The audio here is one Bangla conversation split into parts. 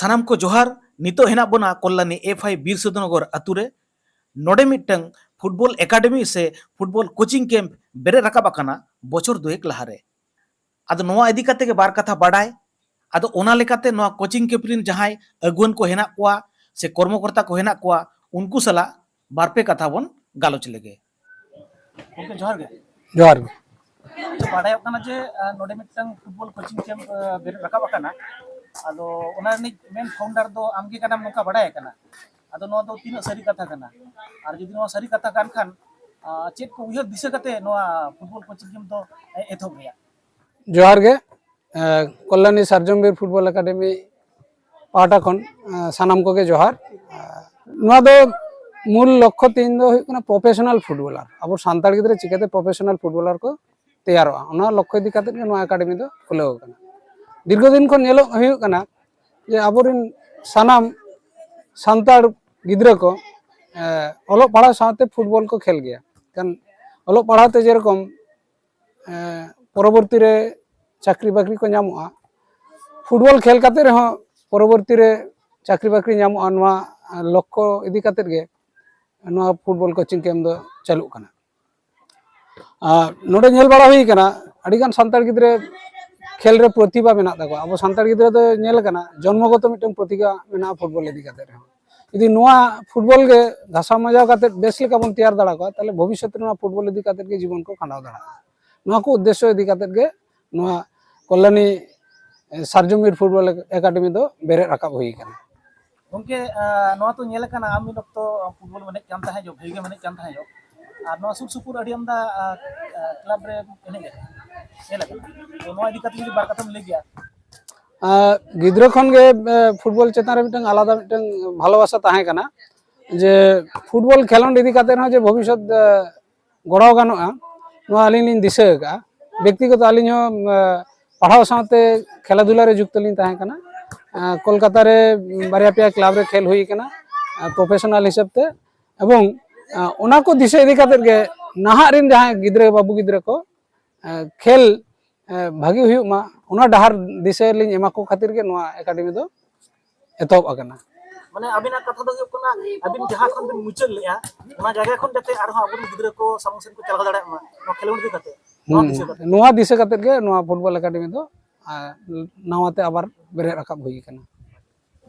ᱥᱟᱱᱟᱢ ᱠᱚ ᱡᱚᱦᱟᱨ ᱱᱤᱛᱚᱜ ᱦᱮᱱᱟᱜ ᱵᱚᱱᱟ ᱠᱚᱞᱞᱟᱱᱤ ᱮᱯᱷ ᱟᱭ ᱵᱤᱨ ᱥᱩᱫᱷᱱᱚᱜᱚᱨ ᱟᱛᱩ ᱨᱮ ᱱᱚᱰᱮ ᱢᱤᱫᱴᱟᱝ ᱯᱷᱩᱴᱵᱚᱞ ᱮᱠᱟᱰᱮᱢᱤ ᱥᱮ ᱯᱷᱩᱴᱵᱚᱞ ᱠᱳᱪᱤᱝ ᱠᱮᱢᱯ ᱵᱮᱨᱮᱫ ᱨᱟᱠᱟᱵ ᱟᱠᱟᱱᱟ ᱵᱚᱪᱷᱚᱨ ᱫᱩᱭᱮᱠ ᱞᱟᱦᱟᱨᱮ ᱟᱫᱚ ᱱᱚᱣᱟ ᱤᱫᱤ ᱠᱟᱛᱮ ᱜᱮ ᱵᱟᱨ ᱠᱟᱛᱷᱟ ᱵᱟᱰᱟᱭ ᱟᱫᱚ ᱚᱱᱟ ᱞᱮᱠᱟᱛᱮ ᱱᱚᱣᱟ ᱠᱳᱪᱤᱝ ᱠᱮᱢᱯ ᱨᱮᱱ ᱡᱟᱦᱟᱸᱭ ᱟᱹᱜᱩᱣᱟᱹᱱ ᱠᱚ ᱦᱮᱱᱟᱜ ᱠᱚᱣᱟ ᱥᱮ ᱠᱚᱨᱢᱚᱠᱚᱨᱛᱟ ᱠᱚ ᱦᱮᱱᱟᱜ ᱠᱚᱣᱟ ᱩᱱᱠᱩ ᱥᱟᱞᱟᱜ ᱵᱟᱨᱯᱮ ᱠᱟᱛᱷᱟ ᱵᱚᱱ ᱜᱟᱞᱚᱪ ᱞᱮᱜᱮ ᱜᱚᱢᱠᱮ ᱡᱚᱦᱟᱨ ᱜᱮ ᱡᱚᱦᱟᱨ ᱜᱮ ᱵᱟᱰᱟᱭᱚᱜ ᱠᱟᱱᱟ ᱡᱮ ᱱᱚᱰᱮ ᱢᱤᱫᱴᱟᱝ ᱯᱷᱩᱴᱵᱚᱞ ᱠᱳᱪᱤᱝ ᱠᱮᱢᱯ ᱵᱮᱨᱮᱫ ᱨᱟᱠᱟᱵ ᱟᱠᱟᱱᱟ ᱟᱫᱚ ᱚᱱᱟ ᱨᱤᱱᱤᱡ ᱢᱮᱱ ᱯᱷᱟᱣᱩᱱᱰᱟᱨ ᱫᱚ ᱟᱢᱜᱮ ᱠᱟᱱᱟᱢ ᱱᱚᱝᱠᱟ ᱵᱟᱰᱟᱭ ᱠᱟᱱᱟ ᱟᱫᱚ ᱱᱚᱣᱟ ᱫᱚ ᱛᱤᱱᱟᱹᱜ ᱥᱟᱹᱨᱤ ᱠᱟᱛᱷᱟ ᱠᱟᱱᱟ ᱟᱨ ᱡᱩᱫᱤ ᱱᱚᱣᱟ ᱥᱟᱹᱨᱤ ᱠᱟᱛᱷᱟ ᱠᱟᱱ ᱠᱷᱟᱱ ᱪᱮᱫ ᱠᱚ ᱩᱭᱦᱟᱹᱨ ᱫᱤᱥᱟᱹ ᱠᱟᱛᱮ ᱱᱚᱣᱟ ᱯᱷᱩᱴᱵᱚᱞ ᱠᱳᱪᱤᱝ ᱜᱮᱢ ᱫᱚ ᱮᱛᱚᱦᱚᱵ ᱨᱮᱭᱟᱜ ᱡᱚᱦᱟᱨ ᱜᱮ ᱠᱚᱞᱞᱟᱱᱤ ᱥᱟᱨᱡᱚᱢᱵᱤᱨ ᱯᱷᱩᱴᱵᱚᱞ ᱮᱠᱟᱰᱮᱢᱤ ᱯᱟᱦᱴᱟ ᱠᱷᱚᱱ ᱥᱟᱱᱟᱢ ᱠᱚᱜᱮ ᱡᱚᱦᱟᱨ ᱱᱚᱣᱟ ᱫᱚ মূল লক্ষ্য তিন ᱫᱚ ᱦᱩᱭᱩᱜ ᱠᱟᱱᱟ ᱯᱨᱚᱯᱷᱮᱥᱚᱱᱟᱞ ᱯᱷᱩᱴᱵᱚᱞᱟᱨ ᱟᱵᱚ ᱥᱟᱱᱛᱟᱲ ᱜᱤᱫᱽᱨᱟᱹ ᱪᱤᱠᱟᱹᱛᱮ ᱯᱨᱚᱯᱷᱮᱥᱚᱱᱟᱞ ᱯᱷᱩᱴᱵᱚᱞᱟᱨ ᱠᱚ ᱛᱮᱭᱟᱨᱚᱜᱼᱟ ᱚᱱᱟ ᱞᱚᱠᱠᱷᱚ ᱤᱫᱤ ᱠᱟᱛᱮᱫ ᱜᱮ ᱱᱚᱣᱟ ᱮᱠᱟᱰᱮᱢᱤ ᱫᱚ ᱠᱷᱩᱞᱟᱹᱣ ᱟᱠᱟᱱᱟ ᱫᱤᱨᱜᱚᱫᱤᱱ ᱠᱷᱚᱱ ᱧᱮᱞᱚᱜ ᱦᱩᱭᱩᱜ ᱠᱟᱱᱟ ᱡᱮ ᱟᱵᱚᱨᱮᱱ ᱥᱟᱱᱟᱢ ᱥᱟᱱᱛᱟᱲ ᱜᱤᱫᱽᱨᱟᱹ ᱠᱚ ᱚᱞᱚᱜ ᱯᱟᱲᱦᱟᱣ ᱥᱟᱶᱛᱮ ᱯᱷᱩᱴᱵᱚᱞ ᱠᱚ ᱠᱷᱮᱞ ᱜᱮᱭᱟ ᱠᱟᱨণ ᱚᱞᱚᱜ ᱯᱟᱲᱦᱟᱣ ᱛᱮ ᱡᱮᱨᱚᱠᱚম পরবর্তী রে চাকরি বাকরি কো নামা ফুটবল খেল কাতে রে পরবর্তী রে চাকরি বাকরি নামা নয়া লক্ষ্য ইদি কাতে গে নয়া ফুটবল কোচিং কেম দো চালু কানা আর নোডে নেল বড় হই কানা আড়ি গান সান্তার গিদরে ᱠᱷᱮᱞ ᱨᱮ ᱯᱨᱚᱛᱤᱵᱟ ᱢᱮᱱᱟᱜ ᱛᱟᱠᱚᱣᱟ ᱟᱵᱚ ᱥᱟᱱᱛᱟᱲ ᱜᱤᱫᱽᱨᱟᱹ ᱫᱚ ᱧᱮᱞ ᱠᱟᱱᱟ ᱡᱚᱱᱢᱚᱜᱚᱛᱚ ᱢᱤᱫᱴᱟᱝ ᱯᱨᱚᱛᱤᱵᱟ ᱢᱮᱱᱟᱜᱼᱟ ᱯᱷᱩᱴᱵᱚᱞ ᱤᱫᱤ ᱠᱟᱛᱮ ᱨᱮᱦᱚᱸ ᱡᱩᱫᱤ ᱱᱚᱣᱟ ᱯᱷᱩᱴᱵᱚᱞ ᱜᱮ ᱜᱷᱟᱥᱟᱣ ᱢᱟᱡᱟᱣ ᱠᱟᱛᱮ ᱵᱮᱥ ᱞᱮᱠᱟ ᱵᱚᱱ ᱛᱮᱭᱟᱨ ᱫᱟᱲᱮ ᱠᱚᱣᱟ ᱛᱟᱦᱞᱮ ᱵᱷᱚᱵᱤষ্যৎ ᱨᱮ ᱱᱚᱣᱟ ᱯᱷᱩᱴᱵᱚল ᱤᱫᱤ ᱠᱟᱛᱮ ᱜᱮ ᱡᱤᱵᱚᱱ ᱠᱚ ᱠᱷᱟᱸᱰᱟᱣ ᱫᱟᱲᱮᱭᱟᱜᱼᱟ ᱱᱚᱣᱟ ᱠᱚ ᱩদ্দেশ্য ᱤᱫᱤ কাতে ᱜᱮ ᱱᱚᱣᱟ ᱠᱚᱞᱚᱱᱤ ᱥᱟᱨᱡᱚᱢᱤᱨ ᱯᱷᱩᱴᱵᱚᱞ একাডᱮমি ᱫᱚ ᱵᱮᱨᱮᱫ ᱨᱟᱠᱟᱵ ᱦᱩᱭ ᱟᱠᱟᱱᱟ ᱜᱚᱢᱠᱮ ᱱᱚᱣᱟ ᱛᱚ ᱧᱮᱞ ᱟᱠᱟᱱᱟ ᱟᱢ ᱢᱤᱫ ᱚᱠᱛᱚ ᱯᱷᱩᱴᱵᱚᱞ ᱮᱱᱮᱡ ᱠᱟᱱ ᱛᱟᱦᱮᱸ ᱡᱚ ᱵᱷᱟᱹᱜᱤ ᱜᱮᱢ ᱮᱱᱮᱡ ᱠᱟᱱ ᱛᱟᱦᱮᱸ ᱡᱚ ᱟᱨ ᱱᱚᱣᱟ ᱥᱩᱨ ᱥᱩᱯᱩᱨ ᱟᱹᱰᱤ ᱟᱢᱫᱟ ᱠᱞᱟᱵᱽ ᱨᱮ ᱮᱱᱮᱡ ᱟᱠᱟᱱᱟ ᱜᱤᱫᱽᱨᱟᱹ ᱠᱷᱚᱱ ᱜᱮ ᱯᱷᱩᱴᱵᱚᱞ ᱪᱮᱛᱟᱱ ᱨᱮ ᱢᱤᱫᱴᱟᱝ ᱟᱞᱟᱫᱟ ᱢᱤᱫᱴᱟᱝ ᱵᱷᱟᱞᱚᱵᱟᱥᱟ ᱛᱟᱦᱮᱸ ᱠᱟᱱᱟ ᱡᱮ ᱯᱷᱩᱴᱵᱚᱞ ᱠᱷᱮᱞᱳᱰ ᱤᱫᱤ ᱠᱟᱛᱮ ᱦᱚᱸ ᱡᱮ ᱵᱷᱚᱵᱤষ্ᱚᱛ ᱜᱚᱲᱚ ᱜᱟᱱᱚᱜᱼᱟ ᱱᱚᱣᱟ ᱟᱹᱞᱤᱧ ᱞᱤᱧ ᱫᱤᱥᱟᱹ ᱟᱠᱟᱜᱼᱟ ᱵᱮᱠᱛᱤᱜᱚᱛᱚ ᱟᱹᱞᱤᱧ ᱦᱚᱸ ᱯᱟᱲᱦᱟᱣ ᱥᱟᱶᱛᱮ ᱠᱷᱮᱞᱟ ᱫᱷᱩᱞᱟ ᱨᱮ ᱡᱩᱠᱛᱚ ᱞᱤᱧ ᱛᱟᱦᱮᱸ ᱠᱟᱱᱟ ᱠᱳᱞকাতা ᱨᱮ ᱵᱟᱨᱭᱟ ᱯᱮᱭᱟ ᱠᱞᱟᱵ ᱨᱮ ᱠᱷᱮᱞ ᱦᱩᱭ ᱟᱠᱟᱱᱟ ᱯᱨᱚᱯᱷᱮᱥᱚᱱᱟᱞ ᱦᱤᱥᱟᱹᱵ ᱛᱮ ᱮᱵᱚᱝ ᱚᱱᱟ ᱠᱚ ᱫᱤᱥᱟᱹ ᱤᱫᱤ ᱠᱟᱛᱮ ᱜᱮ ᱱᱟᱦᱟᱜ ᱨᱮᱱ ᱡᱟᱦᱟᱸᱭ ᱜᱤᱫᱽᱨᱟᱹ ᱵᱟᱹᱵᱩ ᱜᱤᱫᱽᱨᱟᱹ ᱠᱚ ᱠᱷᱮᱞ ᱵᱷᱟᱜᱮ ᱦᱩᱭᱩᱜ ᱢᱟ ᱚᱱᱟ ᱰᱟᱦᱟᱨ ᱫᱤᱥᱟᱹ ᱞᱤᱧ ᱮᱢᱟ ᱠᱚ ᱠᱷᱟᱹᱛᱤᱨ ᱜᱮ ᱱᱚᱣᱟ ᱮᱠᱟᱰᱮᱢᱤ ᱫᱚ ᱮᱛᱚᱦᱚᱵ ᱟᱠᱟᱱᱟ মানে আবিনা কথা দো ᱦᱩᱭᱩᱜ ᱠᱟᱱᱟ ᱟᱵᱤᱱ ᱡᱟᱦᱟᱸ ᱠᱷᱚᱱ ᱵᱤᱱ ᱢᱩᱪᱟᱹᱫ ᱞᱮᱜᱼᱟ ᱚᱱᱟ ᱡᱟᱭᱜᱟ ᱠᱷᱚᱱ ᱡᱟᱛᱮ ᱟᱨᱦᱚᱸ ᱟᱵᱚᱨᱮᱱ ᱜᱤᱫᱽᱨᱟᱹ ᱠᱚ ᱥᱟᱢᱟᱝ ᱥᱮᱱ ᱠᱚ ᱪᱟᱞᱟᱣ ᱫᱟᱲᱮᱭᱟᱜ ᱢᱟ ᱱᱚᱣᱟ ᱠᱷᱮᱞᱳᱰ ᱤᱫᱤ ᱠᱟᱛᱮ ᱱᱚᱣᱟ ᱫᱤᱥᱟᱹ ᱠᱟᱛᱮ ᱜᱮ ᱱᱚᱣᱟ ᱯᱷᱩᱴᱵᱚᱞ ᱮᱠᱟᱰᱮᱢᱤ ᱫᱚ ᱱᱟᱣᱟᱛᱮ ᱟᱵᱟᱨ ᱵᱮᱨᱮᱫ ᱨᱟᱠᱟᱵ ᱦᱩᱭ ᱟᱠᱟᱱᱟ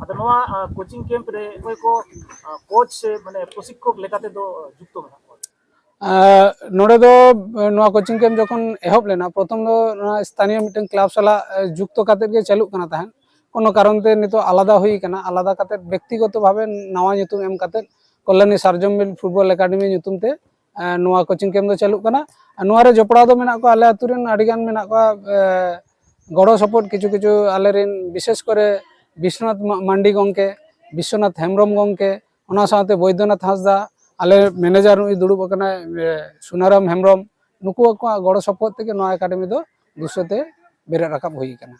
ᱟᱫᱚ ᱱᱚᱣᱟ ᱠᱳᱪᱤᱝ ᱠᱮᱢᱯ ᱨᱮ ᱚᱠᱚᱭ ᱠᱚ ᱠᱳᱪ ᱥᱮ ᱢᱟᱱᱮ প্রশিক্ষক ᱞᱮᱠᱟᱛᱮ ᱫᱚ যুক্ত ᱢᱮᱱᱟᱜ ᱱᱚᱰᱮ ᱫᱚ ᱱᱚᱣᱟ ᱠᱳᱪᱤᱝ ᱠᱮᱢᱯ ᱡᱚᱠᱷᱚᱱ ᱮᱦᱚᱵ ᱞᱮᱱᱟ ᱯᱨᱚᱛᱷᱚᱢ ᱫᱚ ᱱᱚᱣᱟ ᱥᱛᱷᱟᱱᱤᱭᱚ ᱢᱤᱫᱴᱟᱝ ᱠᱞᱟᱵ ᱥᱟᱞᱟᱜ ᱡᱩᱠᱛᱚ ᱠᱟᱛᱮᱫ ᱜᱮ ᱪᱟᱹᱞᱩᱜ ᱠᱟᱱᱟ ᱛᱟᱦᱮᱸᱫ কোনো কারণতে নিতো আলাদা হয়ে কেনা, আলাদা কাতে ব্যক্তিগতভাবে নাওয়া নিতুম এম কাতে কল্যাণী সার্জম মিল ফুটবল একাডেমি নিতুমতে নোয়া কোচিং কেম দো চালু কানা। নোয়ারে জপড়া দো মেনা কো, আলে আতুরেন আডিগান মেনা কো গড় সাপোর্ট কিছু কিছু আলেরিন বিশেষ করে বিশ্বনাথ মান্ডি গঙ্কে, বিশ্বনাথ হেমব্রম গঙ্কে, ওনা সাথে বৈদ্যনাথ হাঁসদা ᱟᱞᱮ ᱢᱮᱱᱮᱡᱟᱨ ᱱᱩᱭ ᱫᱩᱲᱩᱵ ᱟᱠᱟᱱᱟᱭ ᱥᱩᱱᱟᱨᱟᱢ ᱦᱮᱢᱵᱨᱚᱢ ᱱᱩᱠᱩ ᱟᱠᱚᱣᱟᱜ ᱜᱚᱲᱚ ᱥᱚᱯᱚᱦᱚᱫ ᱛᱮᱜᱮ ᱱᱚᱣᱟ ᱮᱠᱟᱰᱮᱢᱤ ᱫᱚ ᱫᱩᱥᱚ ᱛᱮ ᱵᱮᱨᱮᱫ ᱨᱟᱠᱟᱵ ᱦᱩᱭ ᱟᱠᱟᱱᱟ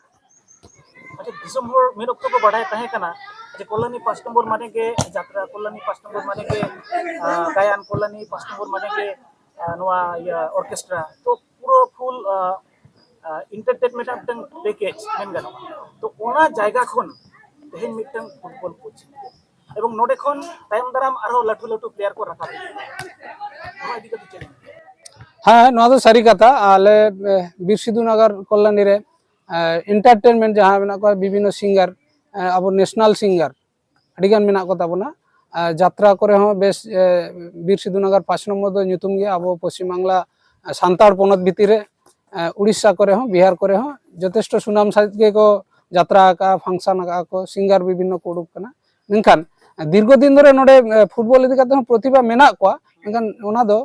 ᱫᱤᱥᱚᱢ ᱦᱚᱲ ᱢᱤᱫ ᱚᱠᱛᱚ ᱠᱚ ᱵᱟᱰᱟᱭ ᱛᱟᱦᱮᱸ ᱠᱟᱱᱟ যে কল্যাণী পাঁচ নম্বর মানে গে যাত্রা কল্যাণী পাঁচ নম্বর মানে গে গায়ান কল্যাণী পাঁচ নম্বর মানে গে নোয়া ইয়া অর্কেস্ট্রা তো পুরো ফুল এন্টারটেনমেন্ট একটা প্যাকেজ মেন গানো তো ওনা জায়গা খন তেহেন মিটং ফুটবল কোচিং এবং নোডে খন টাইম ᱫᱟᱨᱟᱢ আরও ᱞᱟᱹᱴᱩ ᱞᱟᱹᱴᱩ প্লেয়ার কো রাখা হ্যাঁ, হ্যাঁ নয় তো সারি কথা। আলে বীর নগর কল্যাণী রে এন্টারটেনমেন্ট যাহা হ্যাঁ, মেনা কয় বিভিন্ন সিঙ্গার আবো ন্যাশনাল সিঙ্গার আডি গান মেনা কথা বনা যাত্রা করে হ্যাঁ বেশ বীর নগর পাঁচ নম্বর দো নিতুম গে আবো পশ্চিম বাংলা সান্তাড় পনত ভিতরে উড়িষ্যা করে হ্যাঁ বিহার করে হ্যাঁ যথেষ্ট সুনাম সাইজ কো যাত্রা আঁকা ফাংশন আঁকা কো সিঙ্গার বিভিন্ন কোডুক কানা মেনখান ᱫᱤᱨᱜᱚᱫᱤᱱ ᱫᱷᱚᱨᱮ ᱱᱚᱰᱮ ᱯᱷᱩᱴᱵᱚᱞ ᱤᱫᱤ ᱠᱟᱛᱮ ᱦᱚᱸ ᱯᱨᱚᱛᱤᱵᱟ ᱢᱮᱱᱟᱜ ᱠᱚᱣᱟ ᱢᱮᱱᱠᱷᱟᱱ ᱚᱱᱟ ᱫᱚ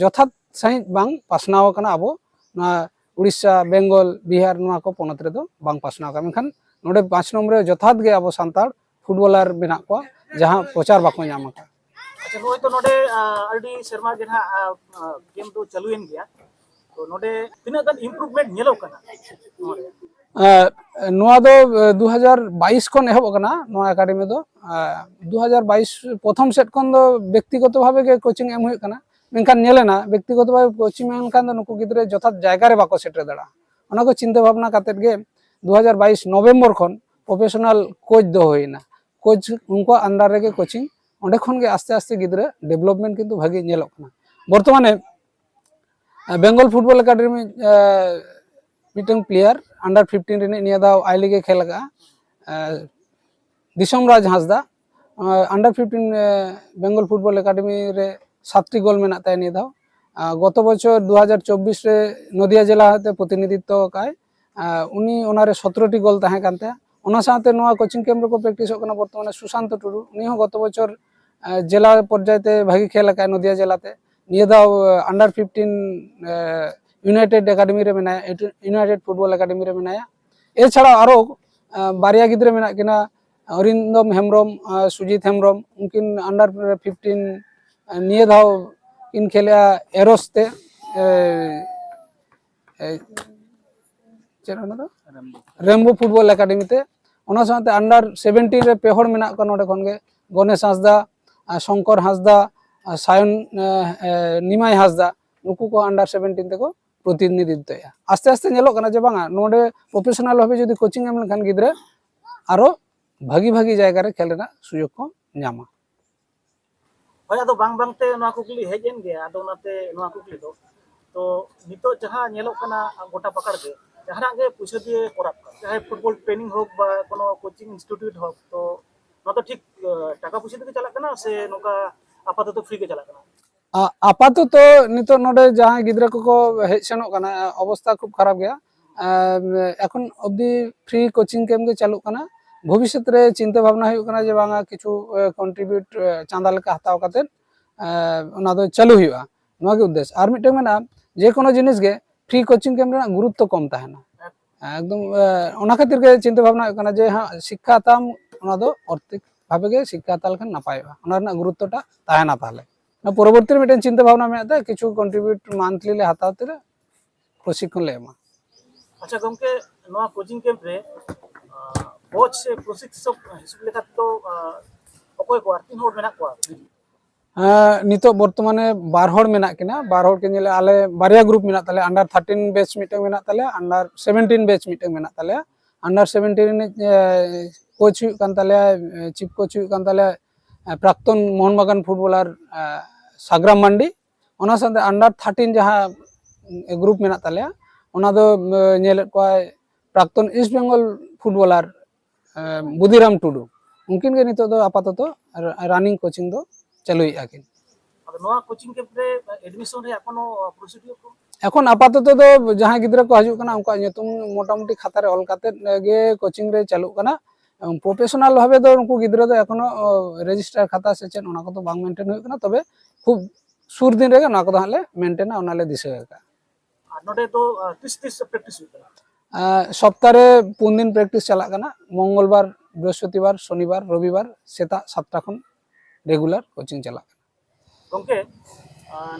ᱡᱚᱛᱷᱟᱛ ᱥᱟᱺᱦᱤᱡ ᱵᱟᱝ ᱯᱟᱥᱱᱟᱣ ᱟᱠᱟᱱᱟ ᱟᱵᱚ ᱱᱚᱣᱟ ᱩᱲᱤᱥᱥᱟ ᱵᱮᱝᱜᱚᱞ ᱵᱤᱦᱟᱨ ᱱᱚᱣᱟ ᱠᱚ ᱯᱚᱱᱚᱛ ᱨᱮᱫᱚ ᱵᱟᱝ ᱯᱟᱥᱱᱟᱣ ᱟᱠᱟᱱᱟ ᱢᱮᱱᱠᱷᱟᱱ ᱱᱚᱰᱮ ᱯᱟᱸᱪ ᱱᱚᱢᱵᱚᱨ ᱨᱮ ᱡᱚᱛᱷᱟᱛ ᱜᱮ ᱟᱵᱚ ᱥᱟᱱᱛᱟᱲ ᱯᱷᱩᱴᱵᱚᱞᱟᱨ ᱢᱮᱱᱟᱜ ᱠᱚᱣᱟ ᱡᱟᱦᱟᱸ ᱯᱨᱚᱪᱟᱨ ᱵᱟᱠᱚ ᱧᱟᱢ ᱟᱠᱟᱫᱟ ᱟᱪᱪᱷᱟ ᱱᱚᱜᱼᱚᱭ ᱛᱚ ᱱᱚᱰᱮ ᱟᱹᱰᱤ ᱥᱮᱨᱢᱟ ᱜᱮ ᱱᱟᱦᱟᱜ ᱜᱮᱢ ᱫᱚ ᱪᱟᱹᱞᱩᱭᱮᱱ ᱜᱮᱭᱟ ᱛᱚ ᱱᱚᱰᱮ ᱛᱤᱱᱟᱹᱜ ᱜᱟᱱ ᱤᱢᱯᱨᱩᱵᱷᱢᱮᱱᱴ ᱧᱮᱞᱚᱜ ᱠᱟᱱᱟ নোয়া দু। হাজার বাইশ প্রথম সেট ব্যক্তিগত ভাবে কোচিং এম হুয়ে কানা। নেলেনা ব্যক্তিগত ভাবে কোচিং এম কান নুকু গিদরে যথাৎ জায়গা বাকো সেটরে দাঁড়া। অনা চিন্তা ভাবনা কাতের গে দু হাজার বাইশ নভেম্বর খন প্রফেশনাল কোচ দো কোচ আন্ডার রেগে কোচিং ওঁডে আস্তে আস্তে গিদরে ডেভেলপমেন্ট কিন্তু ভাগে নেলো বর্তমানে বেঙ্গল ফুটবল একাডেমি ᱢᱤᱫᱴᱟᱝ ᱯᱞᱮᱭᱟᱨ ᱟᱱᱰᱟᱨ ᱯᱷᱤᱯᱴᱤᱱ ᱨᱤᱱᱤᱡ ᱱᱤᱭᱟᱹ ᱫᱷᱟᱣ ᱟᱭ ᱞᱤᱜᱮ ᱠᱷᱮᱞ ᱟᱠᱟᱜᱼᱟ ᱫᱤᱥᱚᱢ ᱨᱟᱡᱽ ᱦᱟᱸᱥᱫᱟ আন্ডার ফিফটিন বেঙ্গল ফুটবল একাডেমিরে সাতটি গোল মেনাত তাই নিয়ে দাও। গত বছর দু হাজার চব্বিশে নদিয়া জেলা হতে প্রতিনিধিত্ব কায়। উনি ওনারে সতেরোটি গোল তাহেঁ কানতে। ওনার সাথে নোয়া কোচিং ক্যাম্প রেকো প্র্যাকটিস হোক বর্তমানে সুশান্ত টুডু। উনিও গত বছর জেলা পর্যায়েতে ভাগি খেল আকায় নদিয়া জেলাতে। নিয়ে দাও আন্ডার ফিফটিন ইউনাইটেড একাডেমি রে ᱢᱮᱱᱟᱭᱟ ᱤᱭᱩᱱᱟᱭᱴᱮᱰ ᱯᱷᱩᱴᱵᱚᱞ ᱮᱠᱟᱰᱮᱢᱤ ᱨᱮ ᱢᱮᱱᱟᱭᱟ এছাড়া আরও বারিয়া গিদ্রে মেনা কিনা অরিন্দম হেমব্রম সুজিত হেমব্রম উনকিন আন্ডার ফিফটিন নিয়ে ধাও ইন খেলে এরোসতে রেমবো ফুটবল একাডেমিতে ওনার সাথে আন্ডার সেভেন্টিন রে পেহর মেনা কোন খনগে গণেশ হাসদা শঙ্কর হাসদা সায়ন নিমাই হাসদা নুকু কো আন্ডার সেভেন্টিন তেকো ᱯᱨᱚᱛᱤᱱᱤᱫᱷᱤᱛᱚᱭᱟ ᱟᱥᱛᱮ ᱟᱥᱛᱮ ᱧᱮᱞᱚᱜ ᱠᱟᱱᱟ ᱡᱮ ᱵᱟᱝᱟ ᱱᱚᱰᱮ ᱯᱨᱚᱯᱷᱮᱥᱚᱱᱟᱞ ᱵᱷᱟᱵᱮ ᱡᱩᱫᱤ ᱠᱳᱪᱤᱝ ᱮᱢ ᱞᱮᱱᱠᱷᱟᱱ ᱜᱤᱫᱽᱨᱟᱹ ᱟᱨᱚ ᱵᱷᱟᱜᱤ ᱵᱷᱟᱜᱤ ᱡᱟᱭᱜᱟ ᱨᱮ ᱠᱷᱮᱞ ᱨᱮᱱᱟᱜ ᱥᱩᱡᱳᱜᱽ ᱠᱚ ᱧᱟᱢᱟ ᱦᱳᱭ ᱟᱫᱚ ᱵᱟᱝ ᱵᱟᱝᱛᱮ ᱱᱚᱣᱟ ᱠᱩᱠᱞᱤ ᱦᱮᱡ ᱮᱱ ᱜᱮᱭᱟ ᱟᱫᱚ ᱚᱱᱟᱛᱮ ᱱᱚᱣᱟ ᱠᱩᱠᱞᱤ ᱫᱚ ᱛᱚ ᱱᱤᱛᱚᱜ ᱡᱟᱦᱟᱸ ᱧᱮᱞᱚᱜ ᱠᱟᱱᱟ ᱜᱚᱴᱟ ᱯᱟᱠᱟᱲ ᱜᱮ ᱡᱟᱦᱟᱱᱟᱜ ᱜᱮ ᱯᱩᱭᱥᱟᱹ ᱫᱤᱭᱮ ᱠᱚᱨᱟᱣ ᱠᱟᱱᱟ ᱡᱟᱦᱟᱸᱭ ᱯᱷᱩᱴᱵᱚᱞ ট্রেনিং হোক বা কোনো কোচিং ইনস্টিটিউট হোক তো ᱱᱚᱣᱟ ᱫᱚ ᱴᱷᱤক ᱴᱟᱠᱟ ᱯᱩᱭᱥᱟᱹ ᱛᱮᱜᱮ ᱪᱟᱞᱟᱜ ᱠᱟᱱᱟ ᱥᱮ ᱱᱚᱝᱠᱟ আপাতত ফ্রি ᱜᱮ ᱪᱟᱞᱟᱜ ᱠᱟᱱᱟ আপাতত নিত নোডে যাহা গিদ্রা কোকো হেজ সেনো কানা অবস্থা খুব খারাপ গেয়া। এখন অবধি ফ্রি কোচিং ক্যাম্প গে চালু কানা। ভবিষ্যৎ রে চিন্তা ভাবনা হয়ে কানা যে বাঙা কিছু কন্ট্রিবিউট চাঁদা লেখা হাতাও কাতেন ওনা দো চালু হইয়া নোয়া গে উদ্দেশ্য আর মিটেন মেনা, যে কোনো জিনিস গে ফ্রি কোচিং ক্যাম্প রে গুরুত্ব কম তাহেনা একদম ওনা খাতির গে চিন্তা ভাবনা হয়ে কানা যে হ্যাঁ শিক্ষা তাম ওনা দো অর্থিক ভাবে গে শিক্ষা তালখান না পাইবা। ওনা গুরুত্বটা তাহেনা তাহলে। ᱯᱚᱨᱚᱵᱚᱨᱛᱤ ᱨᱮ ᱢᱤᱫᱴᱮᱱ ᱪᱤᱱᱛᱟᱹ ᱵᱷᱟᱵᱱᱟ ᱢᱮᱱᱟᱜ ᱛᱟᱭᱟ ᱠᱤᱪᱷᱩ ᱠᱚᱱᱴᱨᱤᱵᱤᱭᱩᱴ ᱢᱟᱱᱛᱷᱞᱤ ᱞᱮ ᱦᱟᱛᱟᱣ প্রশিক্ষণ ᱞᱮ ᱮᱢᱟ ᱟᱪᱪᱷᱟ ᱜᱚᱢᱠᱮ ᱱᱚᱣᱟ ᱠᱳᱪᱤᱝ ᱠᱮᱢᱯ ᱨᱮ কোচ সে প্রশিক্ষক হিসেবে লেখা তো অকয় কোয়ার তিন হড় মেনা কোয়া নিতো বর্তমানে বার হড় মেনা কিনা বার হড় কে নিলে আলে বারিয়া গ্রুপ মেনা তালে আন্ডার 13 ব্যাচ মিটিং মেনা তালে আন্ডার 17 ব্যাচ মিটিং মেনা তালে আন্ডার 17 কোচ হুᱭ কান তালে চিফ কোচ হুᱭ কান তালে প্রাক্তন মোহনবাগান ফুটবলার সাগ্রাম মান্ডি। ᱚᱱᱟ ᱥᱟᱶᱛᱮ ᱟᱱᱰᱟᱨ 13 ᱡᱟᱦᱟᱸ গ্রুপ মেনা তালে ᱚᱱᱟ ᱫᱚ ᱧᱮᱞᱮᱫ ᱠᱚᱣᱟᱭ প্রাক্তন East Bengal footballer Budiram Tudu. ᱩᱱᱠᱤᱱ ᱜᱮ ᱱᱤᱛᱚᱜ ᱫᱚ ᱟᱯᱟᱛᱚᱛᱚ রানিং কোচিং ᱫᱚ ᱪᱟᱹᱞᱩᱭᱮᱜᱼᱟ ᱠᱤᱱ ᱟᱫᱚ ᱱᱚᱣᱟ এখন আপাতত তো যাহা গিদ্রা কো হাজুক কানা উনকা নিয়তুম মোটামুটি খাতারে অল কাতে গে কোচিং রে চালু কানা। ᱯᱨᱚᱯᱷᱮᱥᱚᱱᱟᱞ ᱵᱷᱟᱵᱮ ᱫᱚ ᱩᱱᱠᱩ ᱜᱤᱫᱽᱨᱟᱹ ᱫᱚ ᱮᱠᱷᱚᱱᱚ ᱨᱮᱡᱤᱥᱴᱟᱨ ᱠᱷᱟᱛᱟ ᱥᱮ ᱪᱮᱫ ᱚᱱᱟ ᱠᱚᱫᱚ ᱵᱟᱝ ᱢᱮᱱᱴᱮᱱ ᱦᱩᱭᱩᱜ ᱠᱟᱱᱟ ᱛᱚᱵᱮ ᱠᱷᱩᱵ ᱥᱩᱨ ᱫᱤᱱ ᱨᱮᱜᱮ ᱚᱱᱟ ᱠᱚᱫᱚ ᱦᱟᱸᱜ ᱞᱮ ᱢᱮᱱᱴᱮᱱᱟ ᱚᱱᱟ ᱞᱮ ᱫᱤᱥᱟᱹ ᱟᱠᱟᱜᱼᱟ ᱟᱨ ᱱᱚᱰᱮ ᱫᱚ ᱛᱤᱥ ᱛᱤᱥ ᱯᱨᱮᱠᱴᱤᱥ ᱦᱩᱭᱩᱜ ᱠᱟᱱᱟ ᱥᱚᱯᱛᱟᱦᱚᱨᱮ ᱯᱩᱱ ᱫᱤᱱ ᱯᱨᱮᱠᱴᱤᱥ ᱪᱟᱞᱟᱜ ᱠᱟᱱᱟ ᱢᱚᱝᱜᱚᱞবার বৃহস্পতিবার শনিবার রবিবার ᱥᱮᱛᱟᱜ 7টা ᱠᱷᱚᱱ ᱨᱮᱜᱩᱞᱟᱨ ᱠᱳᱪᱤᱝ ᱪᱟᱞᱟᱜ ᱠᱟᱱᱟ ᱜᱚᱝᱠᱮ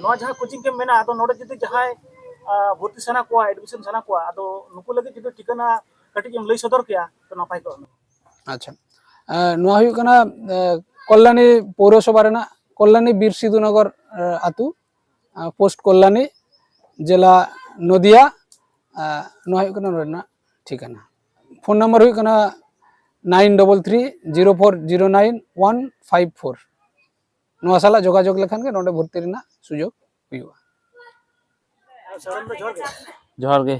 ᱱᱚᱣᱟ ᱡᱟᱦᱟᱸ ᱠᱳᱪᱤᱝ ᱠᱮᱢ ᱢᱮᱱᱟᱜᱼᱟ ᱟᱫᱚ ᱱᱚᱰᱮ ᱡᱩᱫᱤ ᱡᱟᱦᱟᱸᱭ ᱵᱷᱚᱨᱛᱤ ᱥᱟᱱᱟ ᱠᱚᱣᱟ ᱮᱰᱢᱤᱥᱚᱱ ᱥᱟᱱᱟ ᱠᱚᱣᱟ ᱟᱫᱚ ᱱᱩᱠᱩ ᱞᱟᱹᱜᱤᱫ ᱡᱩᱫᱤ ᱴᱷᱤᱠᱟᱹᱱᱟ ᱠᱟᱹᱴᱤᱡ ᱮᱢ ᱞᱟᱹᱭ ᱥᱚᱫᱚᱨ ᱠᱮᱭᱟ ᱛᱚ ᱱᱟᱯᱟᱭ ᱠᱚᱜᱼᱟ ᱟᱪᱪᱷᱟ ᱱᱚᱣᱟ ᱦᱩᱭᱩᱜ ᱠᱟᱱᱟ ᱠᱚᱞᱞᱟᱱᱤ ᱯᱳᱣᱨᱚᱥᱚᱵᱷᱟ ᱨᱮᱱᱟᱜ ᱠᱚᱞᱞᱟᱱᱤ ᱵᱤᱨ ᱥᱤᱫᱩ ᱱᱚᱜᱚᱨ ᱟᱛᱩ ᱯᱳᱥᱴ ᱠᱚᱞᱞᱟᱱᱤ ᱡᱮᱞᱟ নদিয়া ᱱᱚᱣᱟ ᱦᱩᱭᱩᱜ ᱠᱟᱱᱟ ᱱᱚᱰᱮ ᱨᱮᱱᱟᱜ ঠিকানা ᱯᱷᱳᱱ ᱱᱟᱢᱵᱟᱨ ᱦᱩᱭᱩᱜ ᱠᱟᱱᱟ nine double three zero four zero nine one five four ᱱᱚᱣᱟ ᱥᱟᱞᱟᱜ ᱡᱳᱜᱟᱡᱳᱜᱽ ᱞᱮᱠᱷᱟᱱ ᱜᱮ ᱱᱚᱰᱮ ᱵᱷᱚᱨᱛᱤ ᱨᱮᱱᱟᱜ ᱥᱩᱡᱳᱜᱽ ᱦᱩᱭᱩᱜᱼᱟ ᱡᱚᱦᱟᱨ ᱜᱮ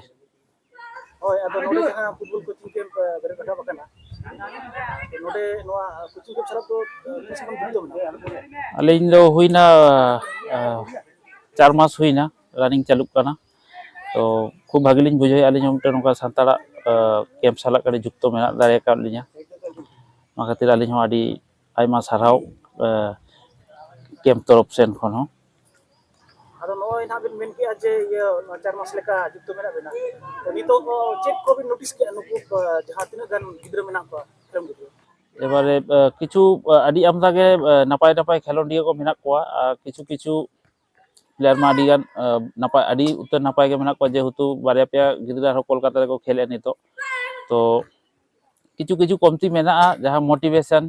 ᱦᱳᱭ ᱟᱫᱚ ᱱᱚᱰᱮ ᱡᱟᱦᱟᱸ ᱯᱷᱩᱴᱵᱚᱞ ᱠᱳᱪᱤᱝ ᱠᱮᱢᱯ ᱵᱮᱨᱮᱫ ᱨᱟᱠᱟᱵ ᱟᱠᱟᱱᱟ ᱟᱹᱞᱤᱧ ᱫᱚ ᱦᱩᱭᱱᱟ ᱪᱟᱨ ᱢᱟᱥ ᱦᱩᱭᱱᱟ ᱨᱟᱱᱤᱝ ᱪᱟᱹᱞᱩᱜ ᱠᱟᱱᱟ ᱛᱚ ᱠᱷᱩᱵ ᱵᱷᱟᱜᱮ ᱞᱤᱧ ᱵᱩᱡᱷᱟᱹᱣᱮᱫᱼᱟ ᱟᱹᱞᱤᱧ ᱦᱚᱸ ᱢᱤᱫᱴᱮᱱ ᱱᱚᱝᱠᱟ ᱥᱟᱱᱛᱟᱲᱟᱜ ᱠᱮᱢᱯ ᱥᱟᱞᱟᱜ ᱟᱹᱰᱤ ᱡᱩᱠᱛᱚ ᱢᱮᱱᱟᱜ ᱫᱟᱲᱮ ᱟᱠᱟᱫ ᱞᱤᱧᱟ ᱚᱱᱟ ᱠᱷᱟᱹᱛᱤᱨ ᱟᱹᱞᱤᱧ ᱦᱚᱸ ᱟᱹᱰᱤ ᱟᱭᱢᱟ ᱥᱟᱨᱦᱟᱣ ᱠᱮᱢᱯ ᱛᱚᱨᱚᱯ ᱥᱮᱱ ᱠᱷᱚᱱ ᱦᱚᱸ ᱱᱚᱜᱼᱚᱭ ᱱᱟᱦᱟᱜ ᱵᱤᱱ ᱢᱮᱱ ᱠᱮᱜᱼᱟ ᱡᱮ ᱤᱭᱟᱹ ᱪᱟᱨ ᱢᱟᱥ ᱞᱮᱠᱟ ᱡᱩᱠᱛᱚ ᱢᱮᱱᱟᱜ ᱵᱤᱱᱟ ᱱᱤᱛᱚᱜ ᱪᱮᱫ ᱠᱚᱵᱤᱱ ᱱᱳᱴᱤᱥ ᱠᱮᱜᱼᱟ ᱱᱩᱠᱩ ᱡᱟᱦᱟᱸ ᱛᱤᱱᱟᱹᱜ গাᱱ ᱜᱤᱫᱽᱨᱟᱹ ᱢᱮᱱᱟᱜ ᱠᱚᱣᱟ ᱠᱷᱮᱞᱳᱰ ᱜᱤᱫᱽᱨᱟᱹ এবারে কিছু আদি আমদাগে নাপায় নাপায় খেলোডিয়া কো মেনা কোয়া আর কিছু কিছু প্লেয়ার মা আদি গান নাপায় আদি উত্তর নাপায় গে মেনা কোয়া যেহেতু বারিয়া পেয়া গিদ্রা হো কলকাতা রে কো খেলে নিতো তো কিছু কিছু কমতি মেনা যাহা মোটিভেশন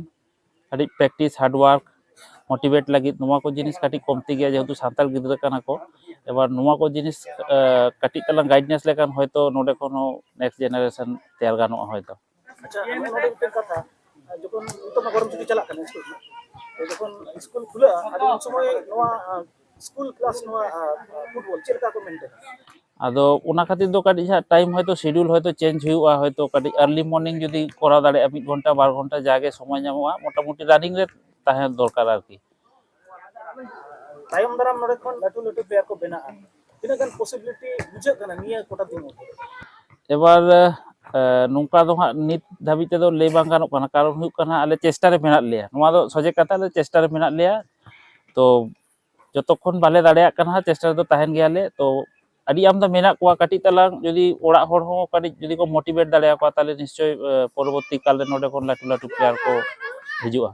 আদি প্র্যাকটিস হার্ড ওয়ার্ক ᱢᱳᱴᱤᱵᱮᱴ ᱞᱟᱹᱜᱤᱫ ᱱᱚᱣᱟ ᱠᱚ ᱡᱤᱱᱤᱥ ᱠᱟᱹᱴᱤᱡ ᱠᱚᱢᱛᱤ ᱜᱮᱭᱟ ᱡᱮᱦᱮᱛᱩ ᱥᱟᱱᱛᱟᱲ ᱜᱤᱫᱽᱨᱟᱹ ᱠᱟᱱᱟ ᱠᱚ এবার ᱱᱚᱣᱟ ᱠᱚ ᱡᱤᱱᱤᱥ ᱠᱟᱹᱴᱤᱡ ᱛᱟᱞᱟᱝ ᱜᱟᱭᱰᱮᱱᱥ ᱞᱮᱠᱷᱟᱱ ᱦᱚᱭᱛᱚ ᱱᱚᱰᱮ ᱠᱷᱚᱱ ᱦᱚᱸ ᱱᱮᱠᱥᱴ ᱡᱮনারেশন ᱛᱮᱭᱟᱨ ᱜᱟᱱᱚᱜᱼᱟ হয়তো আচ্ছা কথা যখন নিতমা গরম ছুটি ᱪᱟᱞᱟᱜ ᱠᱟᱱᱟ ᱥᱠᱩᱞ যখন স্কুল খোলা আᱫᱚ উন সময় নওয়া স্কুল ক্লাস নওয়া ফুটবল ᱪᱮᱫ ᱞᱮᱠᱟ ᱠᱚ ᱢᱮᱱᱴᱮᱱ আদো ওনা খাতির দো কাটি টাইম হয়তো শিডিউল হয়তো চেঞ্জ হুয়া হয়তো কাটি আর্লি মর্নিং যদি করা দাঁড়ে এক ঘণ্টা বার ঘণ্টা জাগে সময় জামা মোটামুটি রানিং রে दरकार हाँ, नित धाबी कारण हूँ अलग चेस्टारे सजे कथा चेस्टारे तो जो हाँ, तो बाले दिन चेस्टारे तो तहन गया तो आमदा तलांग। जो जो मोटीट दाया निश्चय परवर्ती लाटू लाटू प्लेयर को हज़ार